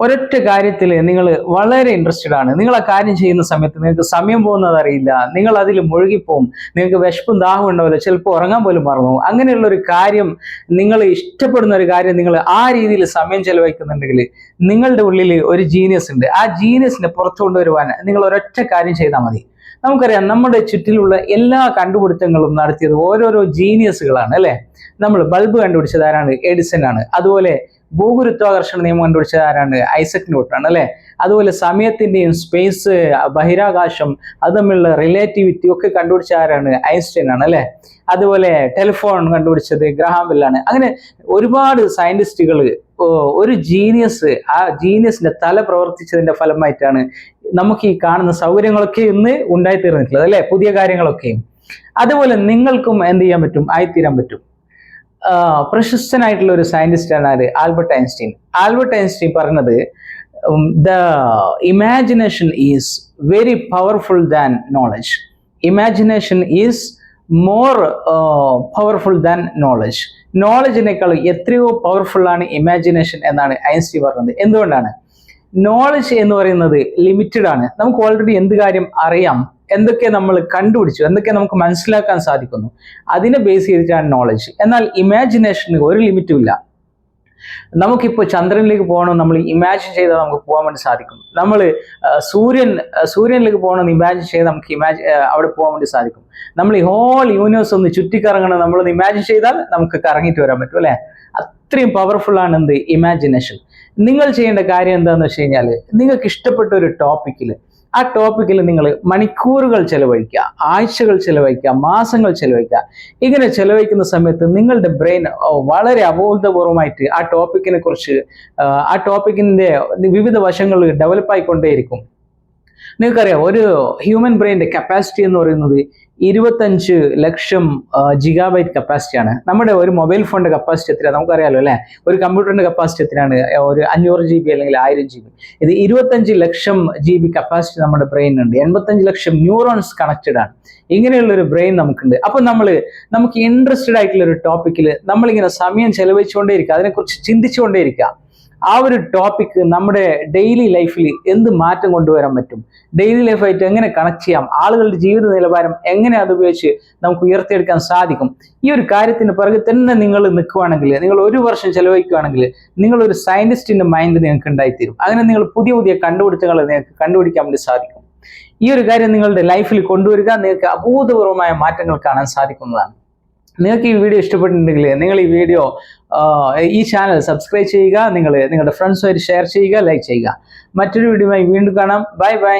ഒരൊറ്റ കാര്യത്തിൽ നിങ്ങൾ വളരെ ഇൻട്രസ്റ്റഡ് ആണ്. നിങ്ങൾ ആ കാര്യം ചെയ്യുന്ന സമയത്ത് നിങ്ങൾക്ക് സമയം പോകുന്നത് അറിയില്ല. നിങ്ങൾ അതിൽ മുഴുകിപ്പോവും. നിങ്ങൾക്ക് വിശപ്പും ദാഹം ഉണ്ടാവില്ല. ചിലപ്പോൾ ഉറങ്ങാൻ പോലും മറന്നു അങ്ങനെയുള്ള ഒരു കാര്യം നിങ്ങൾ ഇഷ്ടപ്പെടുന്ന ഒരു കാര്യം നിങ്ങൾ ആ രീതിയിൽ സമയം ചെലവഴിക്കുന്നുണ്ടെങ്കിൽ നിങ്ങളുടെ ഉള്ളിൽ ഒരു ജീനിയസ് ഉണ്ട്. ആ ജീനിയസിനെ പുറത്തു കൊണ്ടുവരുവാൻ നിങ്ങൾ ഒരൊറ്റ കാര്യം ചെയ്താൽ മതി. നമുക്കറിയാം നമ്മുടെ ചുറ്റിലുള്ള എല്ലാ കണ്ടുപിടുത്തങ്ങളും നടത്തിയത് ഓരോരോ ജീനിയസുകളാണ് അല്ലെ? നമ്മൾ ബൾബ് കണ്ടുപിടിച്ചത് ആരാണ്? എഡിസൺ ആണ്. അതുപോലെ ഭൂഗുരുത്വാകർഷണ നിയമം കണ്ടുപിടിച്ചത് ആരാണ്? ഐസക് ന്യൂട്ടൺ അല്ലെ? അതുപോലെ സമയത്തിന്റെയും സ്പേസ് ബഹിരാകാശം അത് തമ്മിലുള്ള റിലേറ്റിവിറ്റി ഒക്കെ കണ്ടുപിടിച്ച ആരാണ്? ഐൻസ്റ്റൈൻ ആണ് അല്ലെ? അതുപോലെ ടെലിഫോൺ കണ്ടുപിടിച്ചത് ഗ്രഹാം ബെല്ലാണ് അങ്ങനെ ഒരുപാട് സയന്റിസ്റ്റുകൾ ഒരു ജീനിയസ് ആ ജീനിയസിന്റെ തല പ്രവർത്തിച്ചതിന്റെ ഫലമായിട്ടാണ് നമുക്ക് ഈ കാണുന്ന സൗകര്യങ്ങളൊക്കെ ഇന്ന് ഉണ്ടായിത്തീർന്നിട്ടുള്ളത് അല്ലെ? പുതിയ കാര്യങ്ങളൊക്കെയും അതുപോലെ നിങ്ങൾക്കും എന്ത് ചെയ്യാൻ പറ്റും? ആയിത്തീരാൻ പറ്റും. പ്രശസ്തനായിട്ടുള്ള ഒരു സയന്റിസ്റ്റ് ആര്? Albert Einstein. ആൽബർട്ട് ഐൻസ്റ്റീൻ പറഞ്ഞത് the imagination is very powerful than knowledge. Imagination is more powerful than knowledge. നോളജിനേക്കാൾ എത്രയോ പവർഫുള്ളാണ് ഇമാജിനേഷൻ എന്നാണ് ഐൻസ്റ്റീൻ പറഞ്ഞത്. എന്തുകൊണ്ടാണ്? നോളജ് എന്ന് പറയുന്നത് ലിമിറ്റഡ് ആണ്. നമുക്ക് ഓൾറെഡി എന്ത് കാര്യം അറിയാം. എന്തൊക്കെ നമ്മൾ കണ്ടുപിടിച്ചു എന്തൊക്കെ നമുക്ക് മനസ്സിലാക്കാൻ സാധിക്കുന്നു അതിനെ ബേസ് ചെയ്തിട്ടാണ് നോളജ് എന്നാൽ ഇമാജിനേഷന് ഒരു ലിമിറ്റും ഇല്ല. നമുക്കിപ്പോൾ ചന്ദ്രനിലേക്ക് പോകണം നമ്മൾ ഇമാജിൻ ചെയ്താൽ നമുക്ക് പോകാൻ വേണ്ടി സാധിക്കും. നമ്മൾ സൂര്യൻ സൂര്യനിലേക്ക് പോകണമെന്ന് ഇമാജിൻ ചെയ്താൽ നമുക്ക് ഇമാജി അവിടെ പോകാൻ വേണ്ടി സാധിക്കും. നമ്മൾ ഈ ഹോൾ യൂണിവേഴ്സ് ഒന്ന് ചുറ്റിക്കറങ്ങണം നമ്മളൊന്ന് ഇമാജിൻ ചെയ്താൽ നമുക്ക് കറങ്ങിയിട്ട് വരാൻ പറ്റും അല്ലേ? അത്രയും പവർഫുൾ ആണ് എന്ത്? ഇമാജിനേഷൻ നിങ്ങൾ ചെയ്യേണ്ട കാര്യം എന്താണെന്ന് വെച്ച് കഴിഞ്ഞാൽ നിങ്ങൾക്ക് ഇഷ്ടപ്പെട്ട ഒരു ടോപ്പിക്കിൽ ആ ടോപ്പിക്കിൽ നിങ്ങൾ മണിക്കൂറുകൾ ചെലവഴിക്കുക ആഴ്ചകൾ ചെലവഴിക്കുക മാസങ്ങൾ ചെലവഴിക്കുക. ഇങ്ങനെ ചെലവഴിക്കുന്ന സമയത്ത് നിങ്ങളുടെ ബ്രെയിൻ വളരെ അബോധപൂർവമായിട്ട് ആ ടോപ്പിക്കിനെ കുറിച്ച് ആ, ടോപ്പിക്കിന്റെ വിവിധ വശങ്ങൾ ഡെവലപ്പ് ആയിക്കൊണ്ടേയിരിക്കും. നിങ്ങൾക്കറിയാം ഒരു ഹ്യൂമൻ ബ്രെയിന്റെ കപ്പാസിറ്റി എന്ന് പറയുന്നത് ഇരുപത്തഞ്ച് ലക്ഷം ജിഗാബൈറ്റ് കപ്പാസിറ്റിയാണ് നമ്മുടെ ഒരു മൊബൈൽ ഫോണിന്റെ കപ്പാസിറ്റി എത്രയാണ് നമുക്കറിയാലോ അല്ലേ? ഒരു കമ്പ്യൂട്ടറിന്റെ കപ്പാസിറ്റി എത്രയാണ്? ഒരു അഞ്ഞൂറ് ജി ബി അല്ലെങ്കിൽ ആയിരം ജി ബി ഇത് ഇരുപത്തഞ്ച് ലക്ഷം ജി ബി കപ്പാസിറ്റി നമ്മുടെ ബ്രെയിനുണ്ട് എൺപത്തഞ്ച് ലക്ഷം ന്യൂറോൺസ് കണക്റ്റഡ് ആണ്. ഇങ്ങനെയുള്ളൊരു ബ്രെയിൻ നമുക്കുണ്ട്. അപ്പം നമ്മൾ നമുക്ക് ഇൻട്രസ്റ്റഡ് ആയിട്ടുള്ള ഒരു ടോപ്പിക്കിൽ നമ്മളിങ്ങനെ സമയം ചെലവഴിച്ചുകൊണ്ടേ ഇരിക്കുക അതിനെക്കുറിച്ച് ചിന്തിച്ചുകൊണ്ടേയിരിക്കുക. ആ ഒരു ടോപ്പിക്ക് നമ്മുടെ ഡെയിലി ലൈഫിൽ എന്ത് മാറ്റം കൊണ്ടുവരാൻ പറ്റും? ഡെയിലി ലൈഫായിട്ട് എങ്ങനെ കണക്ട് ചെയ്യാം? ആളുകളുടെ ജീവിത നിലവാരം എങ്ങനെ അത് ഉപയോഗിച്ച് നമുക്ക് ഉയർത്തിയെടുക്കാൻ സാധിക്കും? ഈ ഒരു കാര്യത്തിന് പിറകെ തന്നെ നിങ്ങൾ നിൽക്കുവാണെങ്കിൽ നിങ്ങൾ ഒരു വർഷം ചെലവഴിക്കുകയാണെങ്കിൽ നിങ്ങളൊരു ഒരു സയന്റിസ്റ്റിന്റെ മൈൻഡ് നിങ്ങൾക്ക് ഉണ്ടായിത്തീരും. അങ്ങനെ നിങ്ങൾ പുതിയ പുതിയ കണ്ടുപിടുത്തങ്ങൾ നിങ്ങൾക്ക് കണ്ടുപിടിക്കാൻ വേണ്ടി സാധിക്കും. ഈ ഒരു കാര്യം നിങ്ങളുടെ ലൈഫിൽ കൊണ്ടുവരിക നിങ്ങൾക്ക് അഭൂതപൂർവമായ മാറ്റങ്ങൾ കാണാൻ സാധിക്കുന്നതാണ്. നിങ്ങൾക്ക് ഈ വീഡിയോ ഇഷ്ടപ്പെട്ടിട്ടുണ്ടെങ്കിൽ നിങ്ങൾ ഈ വീഡിയോ ഈ ചാനൽ സബ്സ്ക്രൈബ് ചെയ്യുക നിങ്ങൾ നിങ്ങളുടെ ഫ്രണ്ട്സുമായിട്ട് ഷെയർ ചെയ്യുക ലൈക്ക് ചെയ്യുക. മറ്റൊരു വീഡിയോയുമായി വീണ്ടും കാണാം. Bye bye